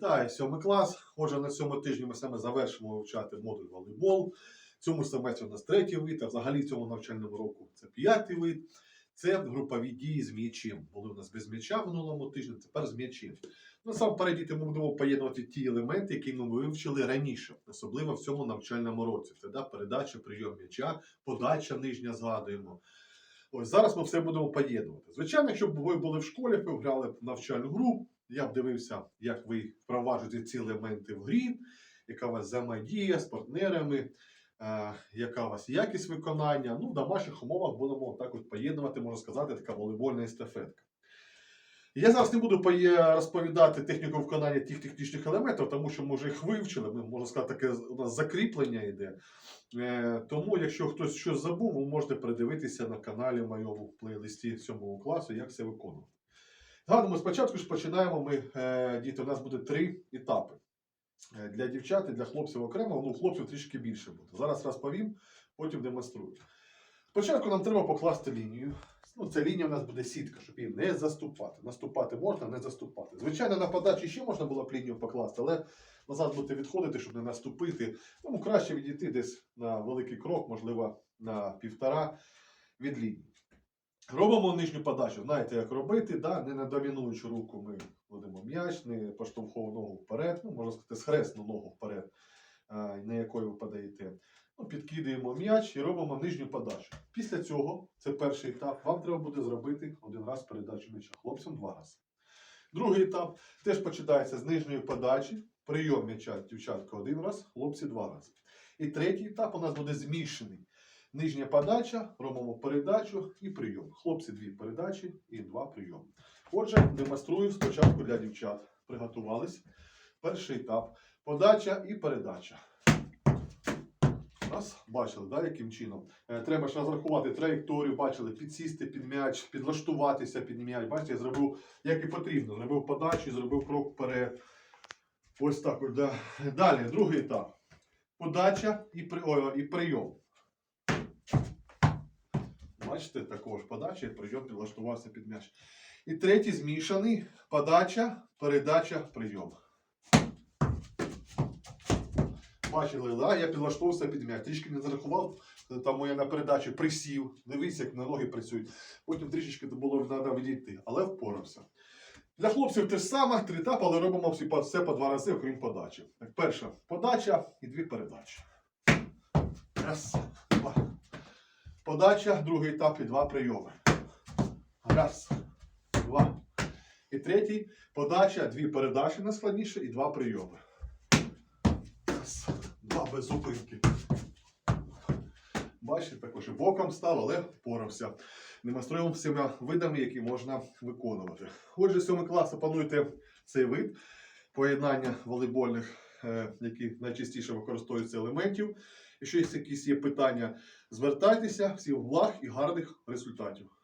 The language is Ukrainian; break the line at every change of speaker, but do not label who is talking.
Вітаю, сьомий клас. Отже, на цьому тижні ми саме завершимо вивчати модуль волейбол. В цьому семестрі у нас третій вид, а взагалі в цьому навчальному року це п'ятий вид. Це групові дії з м'ячем. Були у нас без м'яча в минулому тижні, тепер з м'ячем. Насамперед, діти, ми будемо поєднувати ті елементи, які ми вивчили раніше, особливо в цьому навчальному році. Да, передача, прийом м'яча, подача нижня згадуємо. Ось зараз ми все будемо поєднувати. Звичайно, якщо б ви були в школі, ви грали в навчальну гру, я б дивився, як ви впроваджуєте ці елементи в грі, яка у вас взаємодія з партнерами, е, яка у вас якість виконання. Ну, в домашніх умовах будемо так от поєднувати, можна сказати, така волейбольна естафетка. Я зараз не буду розповідати техніку виконання тих технічних елементів, тому що ми вже їх вивчили. Ми, можна сказати, таке у нас закріплення йде. Е, тому, якщо хтось щось забув, ви можете передивитися на каналі в моєму плейлисті 7 класу, як це виконувати. Згадуємо, спочатку ж починаємо ми, е, діти, у нас буде три етапи. Е, Для дівчат і для хлопців окремо, ну, хлопців трішки більше буде. Зараз розповім, потім демонструю. Спочатку нам треба покласти лінію. Ну, ця лінія у нас буде сітка, щоб її не заступати. Наступати можна, не заступати. Звичайно, на подачі ще можна було б лінію покласти, але назад будете відходити, щоб не наступити. Тому краще відійти десь на великий крок, можливо, на півтора від лінії. Робимо нижню подачу. Знаєте, як робити, да? не на домінуючу руку ми кладемо м'яч, не поштовхову ногу вперед, ну, можна сказати, схресну ногу вперед, на якої ви подаєте. Ну, підкидаємо м'яч і робимо нижню подачу. Після цього, це перший етап, вам треба буде зробити один раз передачу м'яча. Хлопцям два рази. Другий етап теж починається з нижньої подачі, прийом м'яча дівчатка один раз, хлопці два рази. І третій етап у нас буде змішаний. Нижня подача, робимо передачу і прийом. Хлопці дві передачі і два прийоми. Отже, демонструю спочатку для дівчат. Приготувались. Перший етап. Подача і передача. Раз, бачили, да, яким чином. Е, треба ж розрахувати траєкторію, бачили, підсісти під м'яч, підлаштуватися під м'яч. Бачите, я зробив як і потрібно. Зробив подачу, зробив крок вперед. Ось так. Да. Далі, другий етап. Подача і, при... о, і прийом. Бачите, також подача і прийом підлаштувався під м'яч. І третій змішаний подача, передача, прийом. Бачили, да? я підлаштовувався під м'яч. Трішки не зарахував, тому я на передачі присів. Дивіться, як на ноги працюють. Потім трішечки було треба відійти, але впорався. Для хлопців те ж саме, три етапи, але робимо всі все по два рази, окрім подачі. Так, перша подача і дві передачі. Раз. Подача, другий етап і два прийоми. Раз, два. І третій подача, дві передачі найскладніше і два прийоми. Раз, два без зупинки. Бачите, також і боком став, але впорався. Демонструємо всіма видами, які можна виконувати. Отже, сьомий клас опануйте цей вид поєднання волейбольних, які найчастіше використовуються елементів. Якщо є якісь є питання, звертайтеся, всім благ і гарних результатів.